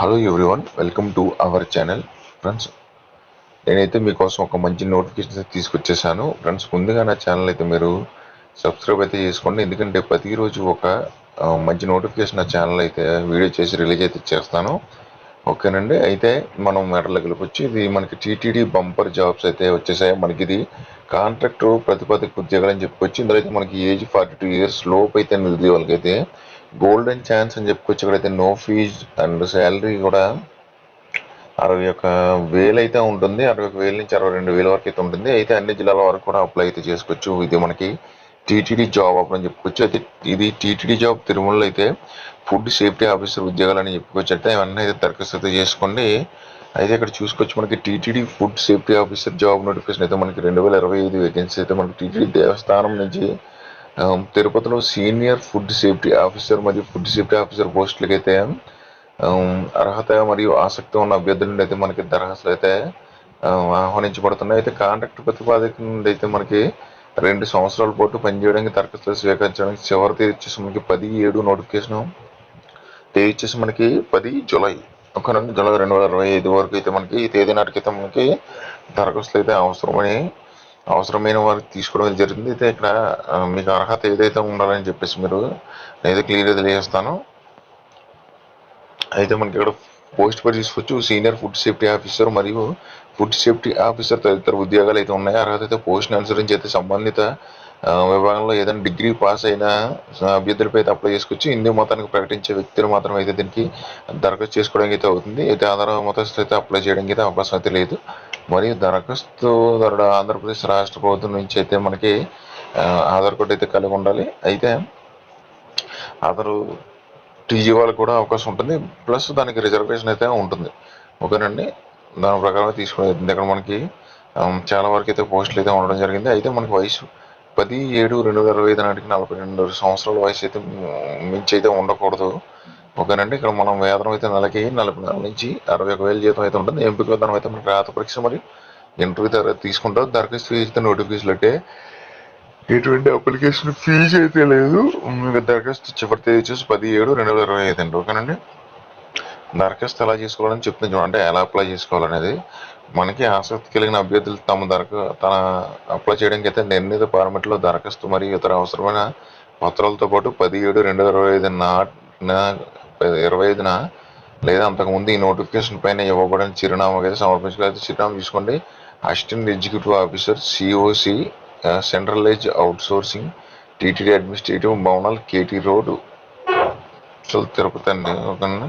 Hello everyone welcome to our channel friends నేనైతే మీకోసం ఒక మంచి నోటిఫికేషన్ తీసుకొచ్చేసాను. ఫ్రెండ్స్ ముందుగా నా ఛానల్ అయితే మీరు సబ్స్క్రైబ్ అయితే చేసుకోండి. ఎందుకంటే ప్రతిరోజు ఒక మంచి నోటిఫికేషన్ నా ఛానల్ అయితే వీడియో చేసి రిలీజ్ అయితే చేస్తాను. ఓకేనండి? అయితే మనం మెడలోకి వెళ్ళిపోవచ్చు ఇది మనకి టీటీడీ బంపర్ జాబ్స్ అయితే వచ్చేసాయి. మనకి ఇది కాంట్రాక్టర్ ప్రతిపాదక ఉద్యోగాలు అని చెప్పుకోవచ్చు ఇందులో అయితే మనకి ఏజ్ ఫార్టీ టూ ఇయర్స్ లోపు అయితే నిరుద్యోగులకి వాళ్ళకైతే గోల్డెన్ ఛాన్స్ అని చెప్పుకోవచ్చు. ఇక్కడైతే నో ఫీజ్ అండ్ శాలరీ కూడా అరవై ఒక వేలు అయితే ఉంటుంది. అరవై ఒక వేల నుంచి అరవై రెండు వేల వరకు అయితే ఉంటుంది. అయితే అన్ని జిల్లాల వరకు కూడా అప్లై అయితే చేసుకోవచ్చు. ఇది మనకి టీటీడీ జాబ్ అని చెప్పుకోవచ్చు. అయితే ఇది టీటీడీ జాబ్ తిరుమలలో అయితే ఫుడ్ సేఫ్టీ ఆఫీసర్ ఉద్యోగాలు అని చెప్పుకోవచ్చు. అయితే అవన్నీ అయితే దరఖాస్తు అయితే చేసుకోండి. అయితే ఇక్కడ చూసుకోవచ్చు మనకి TTD food safety officer job notification అయితే మనకి రెండు వేల ఇరవై ఐదు వేకెన్సీ అయితే మనకి టీటీడీ దేవస్థానం నుంచి Um, తిరుపతిలో సీనియర్ ఫుడ్ సేఫ్టీ ఆఫీసర్ మరియు ఫుడ్ సేఫ్టీ ఆఫీసర్ పోస్టులకి అయితే um, అర్హత మరియు ఆసక్తి ఉన్న అభ్యర్థుల నుండి అయితే మనకి దరఖాస్తులు అయితే um, ఆహ్వానించబడుతున్నాయి. అయితే కాంట్రాక్ట్ ప్రతిపాదక నుండి అయితే మనకి రెండు సంవత్సరాల పాటు పనిచేయడానికి దరఖాస్తులు స్వీకరించడానికి చివరి తేదీ వచ్చేసి మనకి పది ఏడు నోటిఫికేషన్. తేదీ వచ్చేసి మనకి పది జూలై ఒక రెండు జూలై రెండు వేల ఇరవై ఐదు వరకు అయితే మనకి ఈ తేదీ నాటికైతే మనకి దరఖాస్తులు అయితే అవసరమని అవసరమైన వారికి తీసుకోవడం జరిగింది. అయితే ఇక్కడ మీకు అర్హత ఏదైతే ఉండాలని చెప్పేసి మీరు నేనైతే క్లియర్గా తెలియజేస్తాను. అయితే మనకి ఇక్కడ పోస్ట్ పర్ తీసుకోవచ్చు సీనియర్ ఫుడ్ సేఫ్టీ ఆఫీసర్ మరియు ఫుడ్ సేఫ్టీ ఆఫీసర్ తదితర ఉద్యోగాలు అయితే ఉన్నాయి. అర్హత అయితే పోస్ట్ని అనుసరించి అయితే సంబంధిత విభాగంలో ఏదైనా డిగ్రీ పాస్ అయిన అభ్యర్థులపై అయితే అప్లై చేసుకోవచ్చు హిందూ మతానికి ప్రకటించే వ్యక్తులు మాత్రం అయితే దీనికి దరఖాస్తు చేసుకోవడానికి అయితే అవుతుంది. అయితే ఆధార మతస్థులు అయితే అప్లై చేయడానికి అయితే అవకాశం అయితే లేదు. మరియు దరఖాస్తుదారుడు ఆంధ్రప్రదేశ్ రాష్ట్ర ప్రభుత్వం నుంచి అయితే మనకి ఆధార్ కార్డు అయితే కలిగి ఉండాలి. అయితే అతను టీజీ వాళ్ళకి కూడా అవకాశం ఉంటుంది. ప్లస్ దానికి రిజర్వేషన్ అయితే ఉంటుంది. ఓకేనండి? దాని ప్రకారం తీసుకునేది ఇక్కడ మనకి చాలా వరకు అయితే పోస్టులు అయితే ఉండడం జరిగింది. అయితే మనకి వయసు పది ఏడు రెండు వేల ఇరవై ఐదు నాటికి నలభై రెండు సంవత్సరాల వయసు అయితే మించి అయితే ఉండకూడదు. ఓకేనండి. ఇక్కడ మనం వేతనం అయితే నెలకి నలభై నెలల నుంచి అరవై ఒక వేల జీతం అయితే ఉంటుంది. ఎంపిక విధానం అయితే మనకి రాత పరీక్ష మరియు ఇంటర్వ్యూ తర్వాత తీసుకుంటారు. దరఖాస్తు అయితే నోటిఫికేషన్ అంటే ఎటువంటి అప్లికేషన్ ఫీజు అయితే లేదు. దరఖాస్తు చివరి తేదీ వచ్చేసి పది ఏడు రెండు వేల ఇరవై ఐదు అండి. ఓకేనండి. దరఖాస్తు ఎలా చేసుకోవాలని చెప్తుంది చూడండి. అంటే ఎలా అప్లై చేసుకోవాలనేది. మనకి ఆసక్తి కలిగిన అభ్యర్థులు తమ దరఖా తన అప్లై చేయడానికి అయితే నిర్ణీత పార్మెట్లో దరఖాస్తు మరియు ఇతర అవసరమైన పత్రాలతో పాటు పది ఏడు రెండు వేల ఇరవై ఐదు నా ఇరవై ఐదున లేదా అంతకుముందు ఈ నోటిఫికేషన్ పైన ఇవ్వబడిన చిరునామాకి అయితే సమర్పించగలిగితే చిరునామా తీసుకోండి. Assistant executive officer COC centralised outsourcing TTD administrative భవనాలు కేటీ రోడ్ తిరుపతి అండి ఓకేనా?